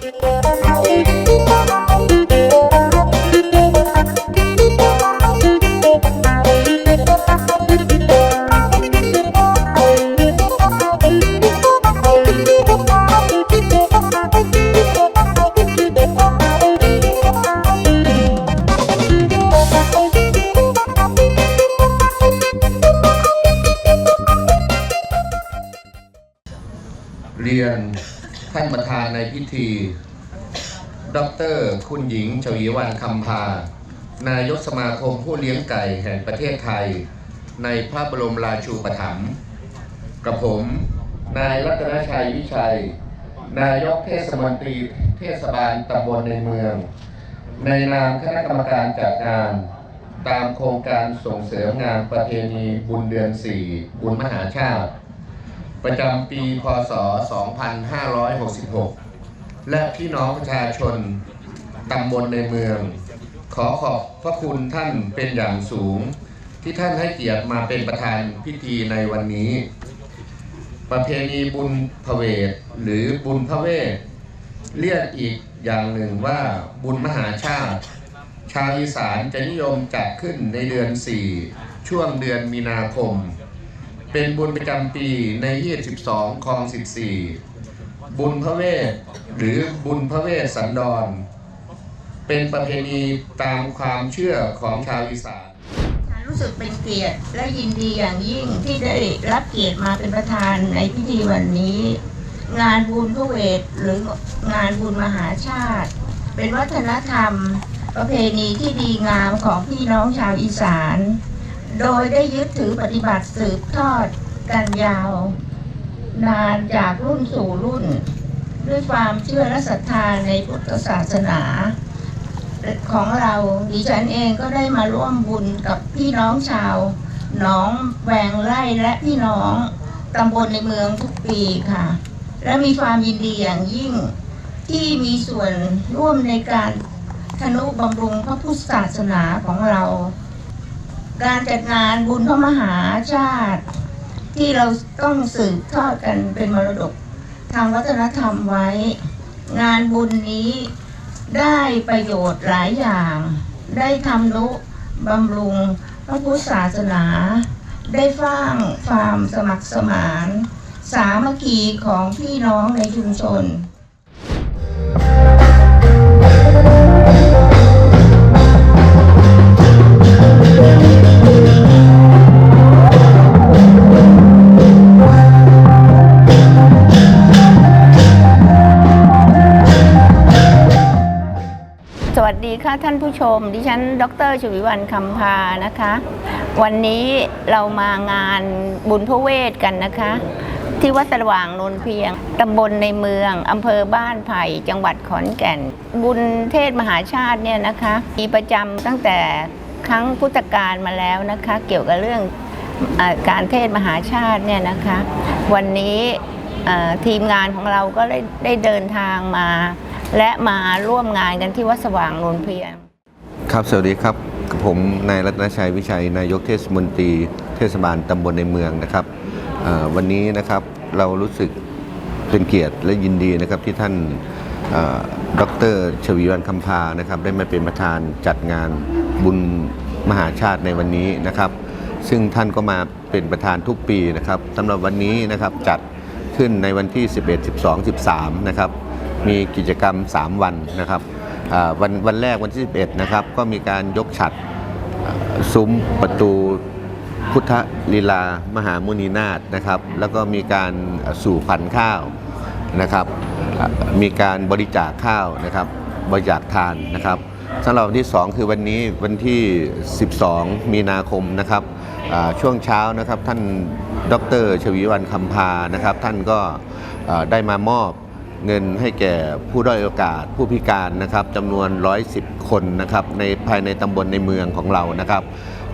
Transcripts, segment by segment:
เรียน ท่านประธานในพิธี ดร คุณหญิงชวีวันคำพา นายกสมาคมผู้เลี้ยงไก่แห่งประเทศไทย ในพระบรมราชูปถัมภ์กับผม นายรัตนชัยวิชัย นายกเทศมนตรีเทศบาลตำบลในเมือง ในนามคณะกรรมการจัดงาน ตามโครงการส่งเสริมงานประเพณีบุญเดือน4บุญมหาชาติ ประจำปีพศ 2566 และพี่น้องประชาชนตำบลในเมือง ขอขอบพระคุณท่านเป็นอย่างสูง ที่ท่านให้เกียรติมาเป็นประธานพิธีในวันนี้ ประเพณีบุญพระเวทหรือบุญพระเวทเรียกอีกอย่างหนึ่งว่าบุญมหาชาติ ชาวอีสานจะนิยมจัดขึ้นในเดือน 4 ช่วงเดือนมีนาคม เป็นบุญประจำปีใน 22คลอง 14 บุญพระเวทหรือบุญพระเวทสันดร เป็นประเพณีตามความเชื่อของชาวอีสานฉันรู้สึกเป็นเกียรติและยินดีอย่างยิ่งที่ได้รับเกียรติมาเป็นประธานในพิธีวันนี้ งานบุญพระเวทหรืองานบุญมหาชาติ เป็นวัฒนธรรม ประเพณีที่ดีงามของพี่น้องชาวอีสาน โดยได้ยึดถือปฏิบัติสืบทอดกันยาว นานจากรุ่นสู่รุ่น ด้วยความเชื่อและศรัทธาในพุทธศาสนาของเราดิฉันเองก็ได้มาร่วมบุญกับพี่น้องชาวหนองแวงไร่และพี่น้องตำบลในเมืองทุกปีค่ะ และมีความยินดีอย่างยิ่งที่มีส่วนร่วมในการทนุบำรุงพระพุทธศาสนาของเรา การจัดงานบุญพระมหาชาติ ที่เราต้องสืบทอดกันเป็นมรดกทางวัฒนธรรมไว้ งานบุญนี้ได้ประโยชน์หลายอย่าง ได้ทำนุบำรุงพระพุทธศาสนา ได้สร้างความสมัครสมาน สามัคคีของพี่น้องในชุมชนสวั ค่ะท่านผู้ชม ดิฉัน ดรชวิวันคำพานะคะ วันนี้เรามางานบุญพระเวทกันนะคะ ที่วัดสว่างนนเพียงตำบลในเมืองอำเภอบ้านไผ่จังหวัดขอนแก่น บุญเทศมหาชาติเนี่ยนะคะ มีประจำตั้งแต่ครั้งพุทธกาลมาแล้วนะคะ เกี่ยวกับเรื่องอการเทศมหาชาติเนี่ยนะคะ วันนี้ทีมงานของเราก็ได้ได้เดินทางมา และมาร่วมงานกันที่วัดสว่างนนเพียง ครับ สวัสดีครับ ผมนายรัตนชัยวิชัย นายกเทศมนตรีเทศบาลตำบลในเมืองนะครับวันนี้นะครับเรารู้สึกเป็นเกียรติและยินดีนะครับที่ท่านเอ่อดรชวีวันคำพานะครับได้มาเป็นประธานจัดงานบุญมหาชาติในวันนี้นะครับ ซึ่งท่านก็มาเป็นประธานทุกปีนะครับสำหรับวันนี้นะครับจัดขึ้นในวันที่ 11 12 13 นะครับ มีกิจกรรม 3 วันนะครับวันวันแรกวันที่ 11 นะครับ ก็มีการยกฉัดซุ้มประตูพุทธลีลามหามุนีนาถนะครับ แล้วก็มีการสู่พันข้าวนะครับ มีการบริจาคข้าวนะครับ บริจาคทานนะครับสำหรับวันที่ 2 คือวันนี้วันที่ 12 มีนาคมนะครับช่วงเช้านะครับท่านดรชวีวันคำพานะครับ ท่านก็ได้มามอบ เงินให้แก่ผู้ด้อยโอกาสผู้พิการนะครับจำนวน 110 คนนะครับในภายในตำบลในเมืองของเรานะครับ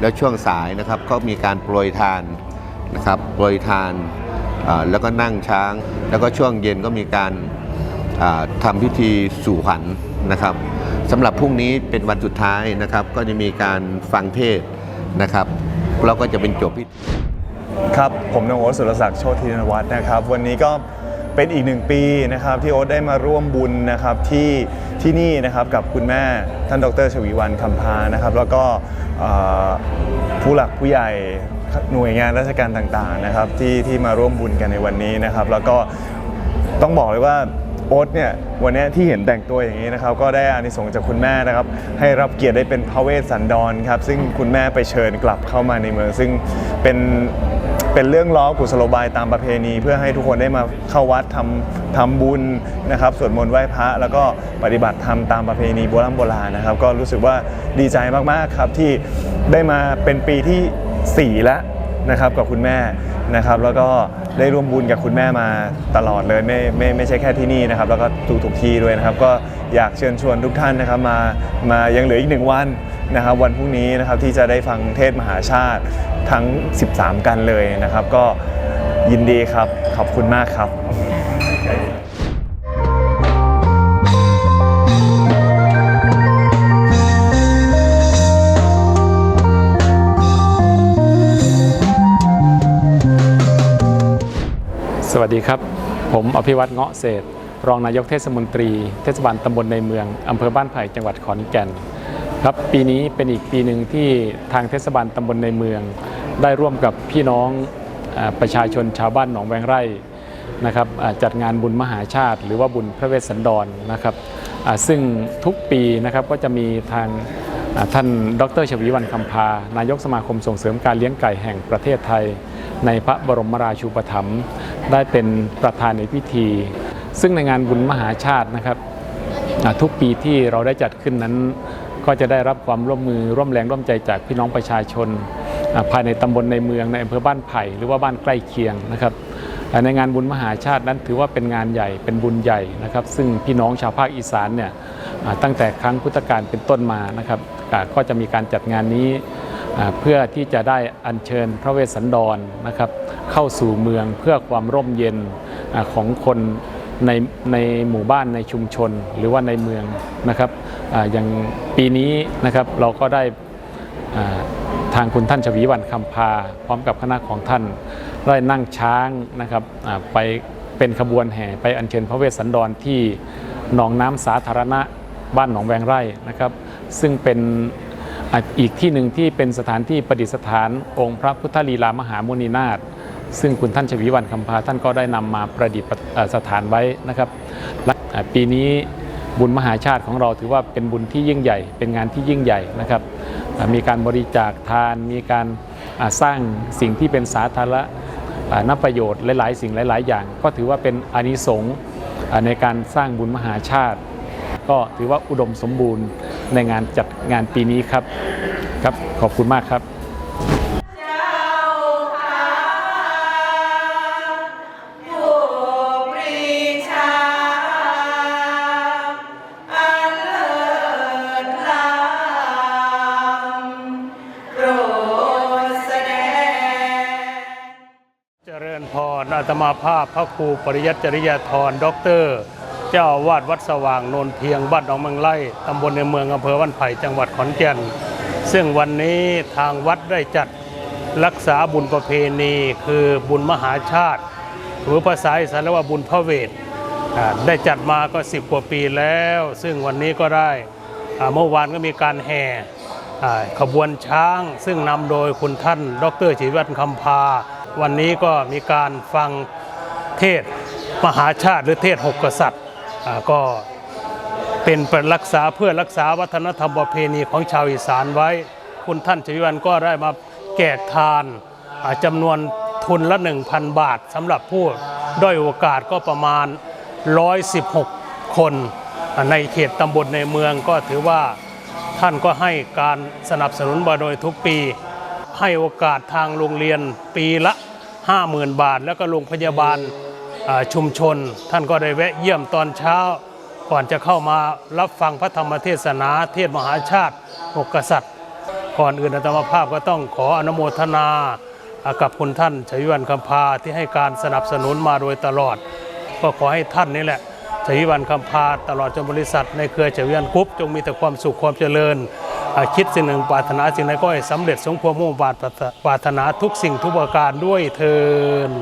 แล้วช่วงสายนะครับก็มีการโปรยทานนะครับโปรยทานแล้วก็นั่งช้าง แล้วก็ช่วงเย็นก็มีการอ่าทำพิธีสู่ขวัญนะครับสำหรับพรุ่งนี้เป็นวันสุดท้ายนะครับ ก็จะมีการฟังเทศนะครับแล้วก็จะเป็นจบพิธีครับ ผมนงโอสุรศักดิ์โชตินวัฒน์นะครับ วันนี้ก็ เป็นอีกหนึ่งปีนะครับที่โอ๊ตได้มาร่วมบุญนะครับที่ที่นี่นะครับกับคุณแม่ท่านดรชวีวันคำพานะครับ แล้วก็ผู้หลักผู้ใหญ่หน่วยงานราชการต่างๆนะครับที่ที่มาร่วมบุญกันในวันนี้นะครับ แล้วก็ต้องบอกเลยว่าโอ๊ตเนี่ยวันนี้ที่เห็นแต่งตัวอย่างนี้นะครับ ก็ได้อานิสงส์จากคุณแม่นะครับ ให้รับเกียรติได้เป็นพระเวสสันดรครับ ซึ่งคุณแม่ไปเชิญกลับเข้ามาในเมือง ซึ่งเป็น เป็นเรื่องล้อกุศโลบายตามประเพณี เพื่อให้ทุกคนได้มาเข้าวัดทำทำบุญนะครับสวดมนต์ไหว้พระ แล้วก็ปฏิบัติธรรมตามประเพณีโบราณโบราณนะครับ ก็รู้สึกว่าดีใจมากๆครับที่ได้มาเป็นปีที่ 4 แล้ว นะครับกับคุณแม่นะครับ แล้วก็ได้ร่วมบุญกับคุณแม่มาตลอดเลยไม่ไม่ไม่ใช่แค่ที่นี่นะครับ แล้วก็ทุกทุกที่ด้วยนะครับ ก็อยากเชิญชวนทุกท่านนะครับมามายังเหลืออีกหนึ่งวันนะครับวันพรุ่งนี้นะครับที่จะได้ฟังเทศมหาชาติทั้ง 13 กันเลยนะครับ ก็ยินดีครับขอบคุณมากครับ สวัสดีครับ ผมอภิวัตเงาะเศษ รองนายกเทศมนตรี เทศบาลตำบลในเมือง อำเภอบ้านไผ่จังหวัดขอนแก่น ครับปีนี้เป็นอีกปีหนึ่งที่ทางเทศบาลตำบลในเมือง ได้ร่วมกับพี่น้องอประชาชนชาวบ้านหนองแวงไร่นะครับจัดงานบุญมหาชาติ หรือว่าบุญพระเวสสันดรนะครับซึ่งทุกปีนะครับก็จะมีทางอ่าท่านดรชวีวันคำพา นายกสมาคมส่งเสริมการเลี้ยงไก่แห่งประเทศไทย ในพระบรมราชูปถัมภ์ ได้เป็นประธานในพิธี ซึ่งในงานบุญมหาชาตินะครับทุกปีที่เราได้จัดขึ้นนั้น ก็จะได้รับความร่วมมือร่วมแรงร่วมใจจากพี่น้องประชาชน ภายในตำบลในเมืองในอำเภอบ้านไผ่หรือว่าบ้านใกล้เคียงนะครับในงานบุญมหาชาตินั้นถือว่าเป็นงานใหญ่เป็นบุญใหญ่นะครับ ซึ่งพี่น้องชาวภาคอีสานเนี่ยตั้งแต่ครั้งพุทธกาลเป็นต้นมานะครับก็จะมีการจัดงานนี้ เพื่อที่จะได้อัญเชิญพระเวสสันดรนะครับเข้าสู่เมืองเพื่อความร่มเย็นอของคนในในหมู่บ้านในชุมชนหรือว่าในเมืองนะครับออย่างปีนี้นะครับเราก็ได้ทางคุณท่านชวีวันคำพา พร้อมกับคณะของท่านได้นั่งช้างนะครับไปเป็นขบวนแห่ไปอัญเชิญพระเวสสันดรที่หนองน้ำสาธารณะบ้านหนองแวงไร่นะครับ ซึ่งเป็น อีกที่หนึ่งที่เป็นสถานที่ประดิษฐานองค์พระพุทธลีลามหามุนีนาถซึ่งคุณท่านชวีวันคำพาท่านก็ได้นำมาประดิษฐสถานไว้นะครับปีนี้บุญมหาชาติของเราถือว่าเป็นบุญที่ยิ่งใหญ่ เป็นงานที่ยิ่งใหญ่นะครับ มีการบริจาคทาน มีการสร้างสิ่งที่เป็นสาธารณะอะนประโยชน์หลาย ๆ สิ่งหลาย ๆ อย่าง ก็ถือว่าเป็นอานิสงส์ในการสร้างบุญมหาชาติ ก็ถือว่าอุดมสมบูรณ์ ในงานจัดงานปีนี้ครับครับ ขอบคุณมากครับเจริญพรอาตมาภาพพระครูปริยัติจริยธรด็อกเตอร์ เจ้าวาดวัดสว่างโนนเพียงบ้านหนองเมืองไร่ตำบลในเมืองอำเภอบ้านไผ่จังหวัดขอนแก่น ซึ่งวันนี้ทางวัดได้จัดรักษาบุญประเพณีคือบุญมหาชาติ หรือภาษาอีสานเรียกว่าบุญพระเวทได้จัดมาก็ 10 กว่าปีแล้ว ซึ่งวันนี้ก็ได้เมื่อวานก็มีการแห่ขบวนช้าง ซึ่งนำโดยคุณท่าน ดรชีวัตคำพา วันนี้ก็มีการฟังเทศมหาชาติหรือเทศหกกษัตริย์ ก็เป็นประรักษาเพื่อรักษาวัฒนธรรมประเพณีของชาวอีสานไว้ คุณท่านชวิวันก็ได้มาแจกทานจำนวนทุนละ 1,000 บาทสำหรับผู้ด้อยโอกาสก็ประมาณ 116 คนในเขตตำบลในเมืองก็ถือว่าท่านก็ให้การสนับสนุนมาโดยทุกปี ให้โอกาสทางโรงเรียนปีละ 50,000 บาท แล้วก็โรงพยาบาล ชุมชน ท่านก็ได้แวะเยี่ยมตอนเช้า ก่อนจะเข้ามารับฟังพระธรรมเทศนาเทศมหาชาติหกกษัตริย์ ก่อนอื่นอาตมาภาพก็ต้องขออนุโมทนากับคุณท่านชยวันคำพาที่ให้การสนับสนุนมาโดยตลอด ก็ขอให้ท่านนี่แหละชยวันคำพาตลอดจนบริษัท ในเครือชยวันกรุ๊ปจงมีแต่ความสุขความเจริญ คิดสิ่งหนึ่งปรารถนาสิ่งใดก็ให้สำเร็จสมความมุ่งปรารถนาทุกสิ่งทุกประการด้วยเทิน